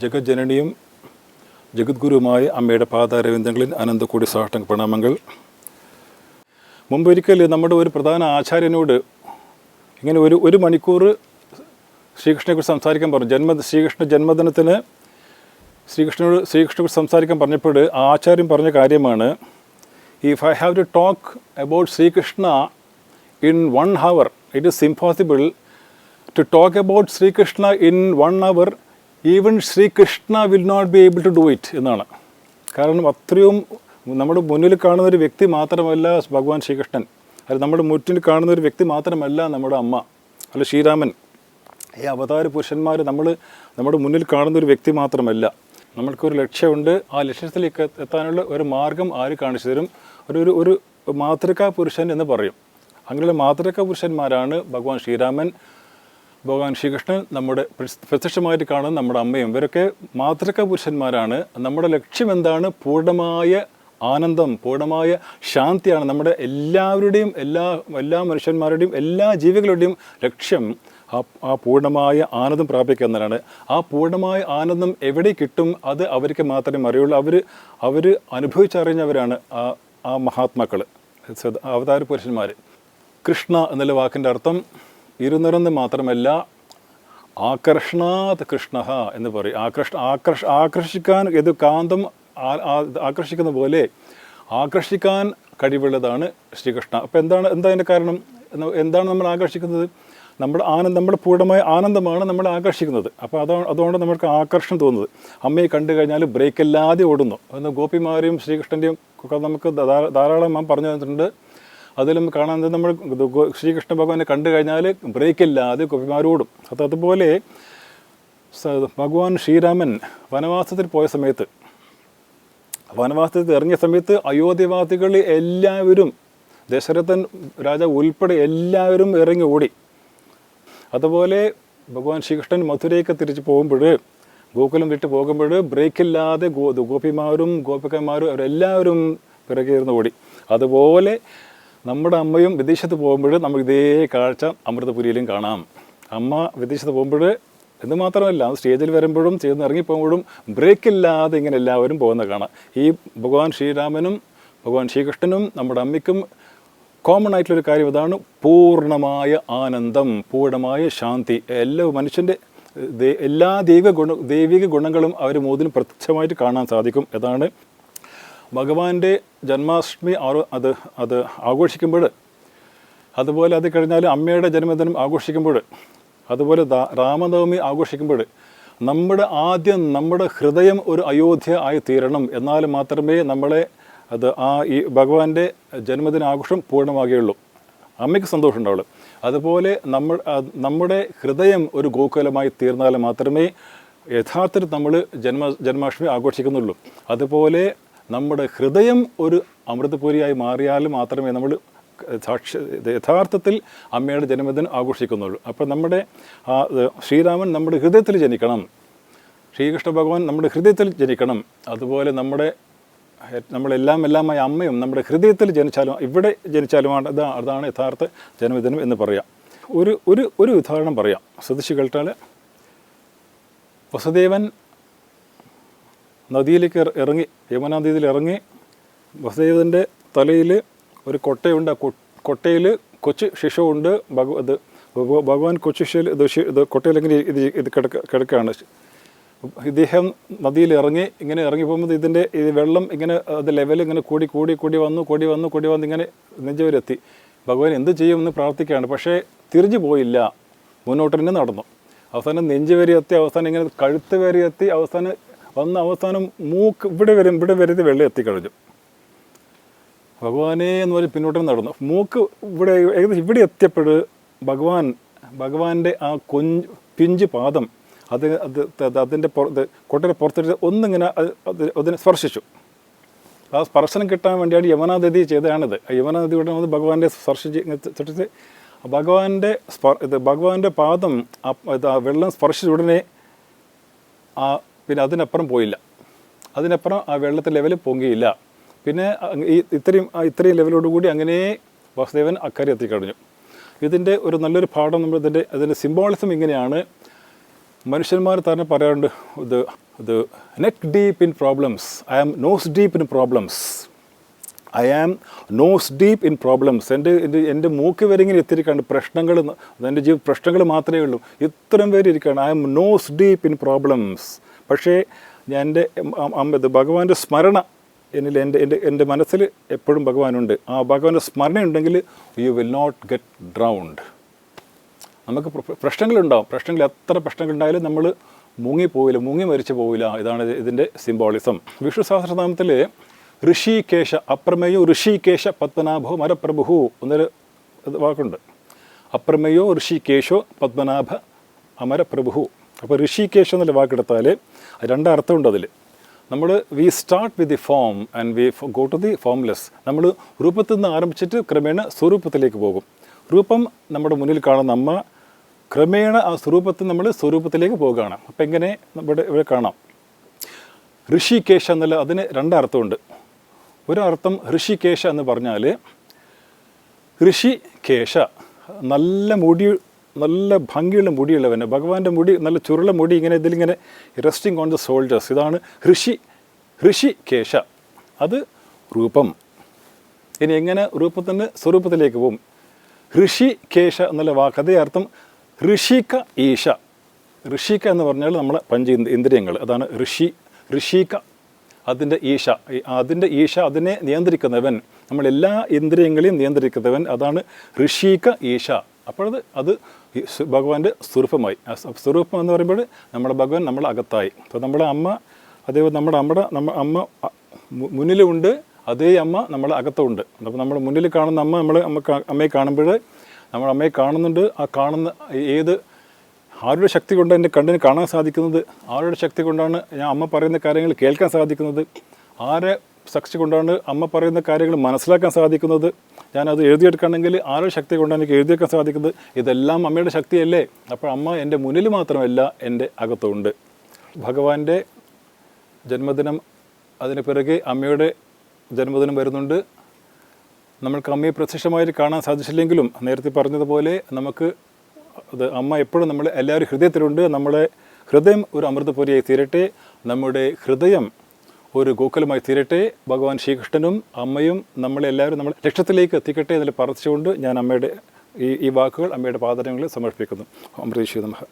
ജഗജ്ജനനിയും ജഗദ്ഗുരുവുമായ അമ്മയുടെ പാതാരവിന്ദങ്ങളിൽ അനന്തകൂടി സാഷ്ട പ്രണാമങ്ങൾ. മുമ്പൊരിക്കൽ നമ്മുടെ ഒരു പ്രധാന ആചാര്യനോട് ഇങ്ങനെ ഒരു ഒരു മണിക്കൂർ ശ്രീകൃഷ്ണനെക്കുറിച്ച് സംസാരിക്കാൻ പറഞ്ഞു. ജന്മ ശ്രീകൃഷ്ണ ജന്മദിനത്തിന് ശ്രീകൃഷ്ണനോട് ശ്രീകൃഷ്ണനെക്കുറിച്ച് സംസാരിക്കാൻ പറഞ്ഞപ്പോൾ ആചാര്യൻ പറഞ്ഞ കാര്യമാണ് if I have to talk about Srikrishna in one hour it is impossible to talk about Srikrishna in one hour even Srikrishna will not be able to do it എന്നാണ്. കാരണം അത്രയും നമ്മുടെ മുന്നിൽ കാണുന്ന ഒരു വ്യക്തി മാത്രമല്ല ഭഗവാൻ ശ്രീകൃഷ്ണൻ. അല്ല നമ്മുടെ മുറ്റിൽ കാണുന്ന ഒരു വ്യക്തി മാത്രമല്ല നമ്മുടെ അമ്മ അല്ല ശ്രീരാമൻ. ഈ അവതാര പുരുഷന്മാർ നമ്മൾ നമ്മുടെ മുന്നിൽ കാണുന്ന ഒരു വ്യക്തി മാത്രമല്ല. നമ്മൾക്കൊരു ലക്ഷ്യമുണ്ട്. ആ ലക്ഷ്യത്തിലേക്ക് എത്താനുള്ള ഒരു മാർഗം ആര് കാണിച്ചു തരും? ഒരു ഒരു മാതൃകാ പുരുഷൻ എന്ന് പറയും. അങ്ങനെയുള്ള മാതൃക പുരുഷന്മാരാണ് ഭഗവാൻ ശ്രീരാമൻ ഭഗവാൻ ശ്രീകൃഷ്ണൻ നമ്മുടെ പ്രത്യക്ഷമായിട്ട് കാണുന്ന നമ്മുടെ അമ്മയും. ഇവരൊക്കെ മാതൃക പുരുഷന്മാരാണ്. നമ്മുടെ ലക്ഷ്യം എന്താണ്? പൂർണമായ ആനന്ദം പൂർണമായ ശാന്തിയാണ്. നമ്മുടെ എല്ലാവരുടെയും എല്ലാ എല്ലാ മനുഷ്യന്മാരുടെയും എല്ലാ ജീവികളുടെയും ലക്ഷ്യം ആ ആ പൂർണമായ ആനന്ദം പ്രാപിക്കുക എന്നതാണ്. ആ പൂർണമായ ആനന്ദം എവിടെ കിട്ടും? അത് അവർക്ക് മാത്രമേ അറിയുള്ളൂ. അവർ അവർ അനുഭവിച്ചറിഞ്ഞവരാണ് ആ ആ മഹാത്മാക്കൾ അവതാര പുരുഷന്മാർ കൃഷ്ണ എന്നുള്ള വാക്കിന്റെ അർത്ഥം ഇരുനിറന്ന് മാത്രമല്ല ആകർഷണാത് കൃഷ്ണ എന്ന് പറയും. ആകർഷ ആകർഷ ആകർഷിക്കാൻ ഏത് കാന്തം ആകർഷിക്കുന്ന പോലെ ആകർഷിക്കാൻ കഴിവുള്ളതാണ് ശ്രീകൃഷ്ണ. അപ്പോൾ എന്താണ് എന്താ അതിന്റെ കാരണം? എന്താണ് നമ്മൾ ആകർഷിക്കുന്നത്? നമ്മുടെ ആനന്ദം നമ്മുടെ പൂർണമായ ആനന്ദമാണ് നമ്മൾ ആകർഷിക്കുന്നത്. അപ്പോൾ അതാണ് അതുകൊണ്ട് നമുക്ക് ആകർഷണം തോന്നുന്നത്. അമ്മയെ കണ്ടു കഴിഞ്ഞാൽ ബ്രേക്ക് ഇല്ലാതെ ഓടുന്നു. എന്ന് ഗോപിമാരെയും ശ്രീകൃഷ്ണന്റെയും നമുക്ക് ധാരാളം പറഞ്ഞു തന്നിട്ടുണ്ട്. അതിലും കാണാൻ നമ്മൾ ശ്രീകൃഷ്ണ ഭഗവാനെ കണ്ടു കഴിഞ്ഞാൽ ബ്രേക്ക് ഇല്ലാതെ ഗോപിമാരോടും. അത് അതുപോലെ ഭഗവാൻ ശ്രീരാമൻ വനവാസത്തിൽ പോയ സമയത്ത് വനവാസത്തിൽ ഇറങ്ങിയ സമയത്ത് അയോധ്യവാസികൾ എല്ലാവരും ദശരഥൻ രാജാവ് ഉൾപ്പെടെ എല്ലാവരും ഇറങ്ങി ഓടി. അതുപോലെ ഭഗവാൻ ശ്രീകൃഷ്ണൻ മധുരയൊക്കെ തിരിച്ച് പോകുമ്പോൾ ഗോകുലം വിട്ട് പോകുമ്പോൾ ബ്രേക്കില്ലാതെ ഗോ ഗോപിമാരും ഗോപികന്മാരും അവരെല്ലാവരും പിറകെ ഇരുന്ന് ഓടി. അതുപോലെ നമ്മുടെ അമ്മയും വിദേശത്ത് പോകുമ്പോൾ നമുക്ക് ഇതേ കാഴ്ച അമൃതപുരിയിലും കാണാം. അമ്മ വിദേശത്ത് പോകുമ്പോൾ എന്ന് മാത്രമല്ല സ്റ്റേജിൽ വരുമ്പോഴും ചേർന്ന് ഇറങ്ങിപ്പോകുമ്പോഴും ബ്രേക്കില്ലാതെ ഇങ്ങനെ എല്ലാവരും പോകുന്ന കാണാം. ഈ ഭഗവാൻ ശ്രീരാമനും ഭഗവാൻ ശ്രീകൃഷ്ണനും നമ്മുടെ അമ്മയ്ക്കും കോമൺ ആയിട്ടുള്ളൊരു കാര്യം ഇതാണ് പൂർണമായ ആനന്ദം പൂർണമായ ശാന്തി. എല്ലാ മനുഷ്യന്റെ എല്ലാ ദൈവ ഗുണ ദൈവിക ഗുണങ്ങളും അവർ മോദിന് പ്രത്യക്ഷമായിട്ട് കാണാൻ സാധിക്കും. അതാണ് ഭഗവാന്റെ ജന്മാഷ്ടമി അത് അത് ആഘോഷിക്കുമ്പോൾ അതുപോലെ അത് കഴിഞ്ഞാൽ അമ്മയുടെ ജന്മദിനം ആഘോഷിക്കുമ്പോൾ അതുപോലെ രാമനവമി ആഘോഷിക്കുമ്പോൾ നമ്മുടെ ആദ്യം നമ്മുടെ ഹൃദയം ഒരു അയോധ്യ ആയി തീരണം. എന്നാൽ മാത്രമേ നമ്മളെ അത് ആ ഈ ഭഗവാന്റെ ജന്മദിന ആഘോഷം പൂർണമാകുകയുള്ളൂ. അമ്മയ്ക്ക് സന്തോഷം അതുപോലെ നമ്മൾ നമ്മുടെ ഹൃദയം ഒരു ഗോകുലമായി തീർന്നാൽ മാത്രമേ യഥാർത്ഥത്തിൽ നമ്മൾ ജന്മ ജന്മാഷ്ടമി ആഘോഷിക്കുന്നുള്ളൂ. അതുപോലെ നമ്മുടെ ഹൃദയം ഒരു അമൃതപുരിയായി മാറിയാൽ മാത്രമേ നമ്മൾ സാക്ഷ യഥാർത്ഥത്തിൽ അമ്മയുടെ ജന്മദിനം ആഘോഷിക്കുന്നുള്ളൂ. അപ്പോൾ നമ്മുടെ ശ്രീരാമൻ നമ്മുടെ ഹൃദയത്തിൽ ജനിക്കണം. ശ്രീകൃഷ്ണ ഭഗവാൻ നമ്മുടെ ഹൃദയത്തിൽ ജനിക്കണം. അതുപോലെ നമ്മുടെ നമ്മളെല്ലാം എല്ലാമായ അമ്മയും നമ്മുടെ ഹൃദയത്തിൽ ജനിച്ചാലും ഇവിടെ ജനിച്ചാലുമാണ് ഇതാ അതാണ് യഥാർത്ഥ ജന്മദിനം എന്ന് പറയാം. ഒരു ഒരു ഒരു ഉദാഹരണം പറയാം. ശ്രദ്ധിച്ചു കേട്ടാൽ വസുദേവൻ നദിയിലേക്ക് ഇറങ്ങി യമുനാ ഇറങ്ങി വസുദേവന്റെ തലയിൽ ഒരു കൊട്ടയുണ്ട്. ആ കൊട്ടയിൽ കൊച്ചു ശിശുവുണ്ട്. ഭഗ ഭഗവ- ഭഗവാൻ കൊച്ചു ശിശു ഇത് ശി- ഇത് ഇത് കിടക്ക കിടക്കുകയാണ്. ഇദ്ദേഹം നദിയിൽ ഇറങ്ങി ഇങ്ങനെ ഇറങ്ങി പോകുമ്പോൾ ഇതിന്റെ ഈ വെള്ളം ഇങ്ങനെ അത് ലെവൽ ഇങ്ങനെ കൂടി കൂടി കൂടി വന്നു കൂടി വന്നു കൂടി വന്ന് ഇങ്ങനെ നെഞ്ചവരെത്തി. ഭഗവാൻ എന്ത് ചെയ്യുമെന്ന് പ്രാർത്ഥിക്കുകയാണ്. പക്ഷേ തിരിഞ്ഞു പോയില്ല. മുന്നോട്ട് തന്നെ നടന്നു. അവസാനം നെഞ്ച് വരെ എത്തി അവസാനം ഇങ്ങനെ കഴുത്ത് വരെ എത്തി അവസാനം വന്ന് അവസാനം മൂക്ക് ഇവിടെ വരും ഇവിടെ വരെ ഇത് വെള്ളം എത്തിക്കഴിഞ്ഞു. ഭഗവാനേ എന്ന് പറഞ്ഞ് പിന്നോട്ട് നടന്നു. മൂക്ക് ഇവിടെ ഏകദേശം ഇവിടെ എത്തിയപ്പോൾ ഭഗവാൻ ഭഗവാന്റെ ആ കൊഞ്ച് പിഞ്ച് പാദം അത് അത് അത് അതിന്റെ പുറത്ത് കൊട്ടയുടെ പുറത്തെടുത്ത് ഒന്നിങ്ങനെ അത് അത് അതിനെ സ്പർശിച്ചു. ആ സ്പർശനം കിട്ടാൻ വേണ്ടിയാണ് യമുനാനദി ചെയ്തതാണിത്. ആ യമുനാനദി ഇവിടെ വന്ന് ഭഗവാന്റെ സ്പർശിച്ച് തൊട്ടിട്ട് ഭഗവാന്റെ സ്പർ ഇത് ഭഗവാന്റെ പാദം ആ വെള്ളം സ്പർശിച്ച ഉടനെ ആ പിന്നെ അതിനപ്പുറം പോയില്ല. അതിനപ്പുറം ആ വെള്ളത്തെ ലെവൽ പൊങ്ങിയില്ല. പിന്നെ ഈ ഇത്രയും ഇത്രയും ലെവലോട് കൂടി അങ്ങനെ വാസുദേവൻ അക്കരെ എത്തിക്കഴിഞ്ഞു. ഇതിന്റെ ഒരു നല്ലൊരു പാഠം നമ്മൾ ഇതിന്റെ അതിന്റെ സിംബോളിസം ഇങ്ങനെയാണ്. മനുഷ്യന്മാർ തന്നെ പറയാറുണ്ട് ഇത് ഇത് neck deep in problems I am nose deep in problems I am nose deep in problems എന്റെ എന്റെ എന്റെ മൂക്ക് വരെ ഇങ്ങനെ എത്തിയിരിക്കുകയാണ്. പ്രശ്നങ്ങൾ എന്റെ ജീവിത പ്രശ്നങ്ങൾ മാത്രമേ ഉള്ളൂ. ഇത്രയും പേര് ഇരിക്കുകയാണ്. I am nose deep in problems പക്ഷേ ഞാൻ എന്റെ അമ്പത് ഭഗവാന്റെ സ്മരണ എന്നിൽ എന്റെ എന്റെ എന്റെ മനസ്സിൽ എപ്പോഴും ഭഗവാനുണ്ട്. ആ ഭഗവാന്റെ സ്മരണ ഉണ്ടെങ്കിൽ you will not get drowned നമുക്ക് പ്ര- പ്രശ്നങ്ങളുണ്ടാവും. പ്രശ്നങ്ങൾ എത്ര പ്രശ്നങ്ങളുണ്ടായാലും നമ്മൾ മുങ്ങിപ്പോവില്ല മുങ്ങി മരിച്ചു പോവില്ല. ഇതാണ് ഇത് ഇതിന്റെ സിംബോളിസം വിഷ്ണു സഹസ്രനാമത്തിൽ ഋഷികേശ അപ്രമേയോ ഋഷികേശ പത്മനാഭോ മരപ്രഭു എന്നൊരു വാക്കുണ്ട്. അപ്രമേയോ ഋഷികേശോ പത്മനാഭ അമരപ്രഭു അപ്പോൾ ഋഷികേശ എന്നുള്ള വാക്കെടുത്താൽ രണ്ട് അർത്ഥമുണ്ട് അതിൽ നമ്മൾ we start with the form and we go to the formless നമ്മൾ രൂപത്തിൽ നിന്ന് ആരംഭിച്ചിട്ട് ക്രമേണ സ്വരൂപത്തിലേക്ക് പോകും. രൂപം നമ്മുടെ മുന്നിൽ കാണുന്ന അമ്മ ക്രമേണ ആ സ്വരൂപത്തിൽ നമ്മൾ സ്വരൂപത്തിലേക്ക് പോകുകയാണ്. അപ്പം എങ്ങനെ നമ്മുടെ ഇവിടെ കാണാം. ഋഷികേശ എന്നല്ല അതിന് രണ്ടർത്ഥമുണ്ട് ഒരർത്ഥം ഋഷികേശ എന്ന് പറഞ്ഞാൽ ഋഷികേശ നല്ല മുടി നല്ല ഭംഗിയുള്ള മുടിയുള്ളവന് ഭഗവാന്റെ മുടി നല്ല ചുരുള മുടി ഇങ്ങനെ ഇതിലിങ്ങനെ റെസ്റ്റിംഗ് ഓൺ ദ സോൾജേഴ്സ് ഇതാണ് ഋഷി ഋഷി കേശ. അത് രൂപം. ഇനി എങ്ങനെ രൂപത്തിന് സ്വരൂപത്തിലേക്ക് പോകും ഋഷികേശ എന്നുള്ള വാക്ക് അതേ അർത്ഥം ഋഷിക ഈശ. ഋഷിക എന്ന് പറഞ്ഞാൽ നമ്മളെ പഞ്ച ഇന്ദ്രിയങ്ങൾ. അതാണ് ഋഷി ഋഷിക അതിന്റെ ഈശ. അതിന്റെ ഈശ അതിനെ നിയന്ത്രിക്കുന്നവൻ. നമ്മളെല്ലാ ഇന്ദ്രിയങ്ങളെയും നിയന്ത്രിക്കുന്നവൻ. അതാണ് ഋഷിക ഈശ. അപ്പോഴത് അത് ഭഗവാന്റെ സ്വരൂപമായി. ആ സ്വരൂപം എന്ന് പറയുമ്പോൾ നമ്മുടെ ഭഗവാൻ നമ്മളെ അകത്തായി. അപ്പോൾ നമ്മുടെ അമ്മ അതേപോലെ നമ്മുടെ അമ്മയുടെ നമ്മ അമ്മ മുന്നിലുമുണ്ട് അതേ അമ്മ നമ്മളെ അകത്തുമുണ്ട് അപ്പോൾ നമ്മുടെ മുന്നിൽ കാണുന്ന അമ്മ നമ്മൾ അമ്മ അമ്മയെ കാണുമ്പോൾ നമ്മൾ അമ്മയെ കാണുന്നുണ്ട്. ആ കാണുന്ന ഏത് ആരുടെ ശക്തി കൊണ്ട് എന്റെ കണ്ണിന് കാണാൻ സാധിക്കുന്നത്? ആരുടെ ശക്തി കൊണ്ടാണ് ഞാൻ അമ്മ പറയുന്ന കാര്യങ്ങൾ കേൾക്കാൻ സാധിക്കുന്നത്? ആരെ ശക്തി കൊണ്ടാണ് അമ്മ പറയുന്ന കാര്യങ്ങൾ മനസ്സിലാക്കാൻ സാധിക്കുന്നത്? ഞാനത് എഴുതിയെടുക്കണമെങ്കിൽ ആരോ ശക്തി കൊണ്ടാണ് എനിക്ക് എഴുതിയെടുക്കാൻ സാധിക്കുന്നത് ഇതെല്ലാം അമ്മയുടെ ശക്തിയല്ലേ? അപ്പോൾ അമ്മ എന്റെ മുന്നിൽ മാത്രമല്ല എന്റെ അകത്തുണ്ട്. ഭഗവാന്റെ ജന്മദിനം അതിന് പിറകെ അമ്മയുടെ ജന്മദിനം വരുന്നുണ്ട്. നമ്മൾക്ക് അമ്മയെ പ്രത്യക്ഷമായിട്ട് കാണാൻ സാധിച്ചില്ലെങ്കിലും നേരത്തെ പറഞ്ഞതുപോലെ നമുക്ക് അത് അമ്മ എപ്പോഴും നമ്മൾ എല്ലാവരും ഹൃദയത്തിലുണ്ട്. നമ്മളെ ഹൃദയം ഒരു അമൃതപൊരിയായി തീരട്ടെ. നമ്മുടെ ഹൃദയം ഒരു ഗോകുലമായി തീരട്ടെ. ഭഗവാൻ ശ്രീകൃഷ്ണനും അമ്മയും നമ്മളെല്ലാവരും നമ്മൾ ലക്ഷ്യത്തിലേക്ക് എത്തിക്കട്ടെ എന്നതിൽ പറച്ചുകൊണ്ട് ഞാൻ അമ്മയുടെ ഈ ഈ വാക്കുകൾ അമ്മയുടെ പാദരങ്ങളിൽ സമർപ്പിക്കുന്നു. അമൃതീശ്വര നമഃ.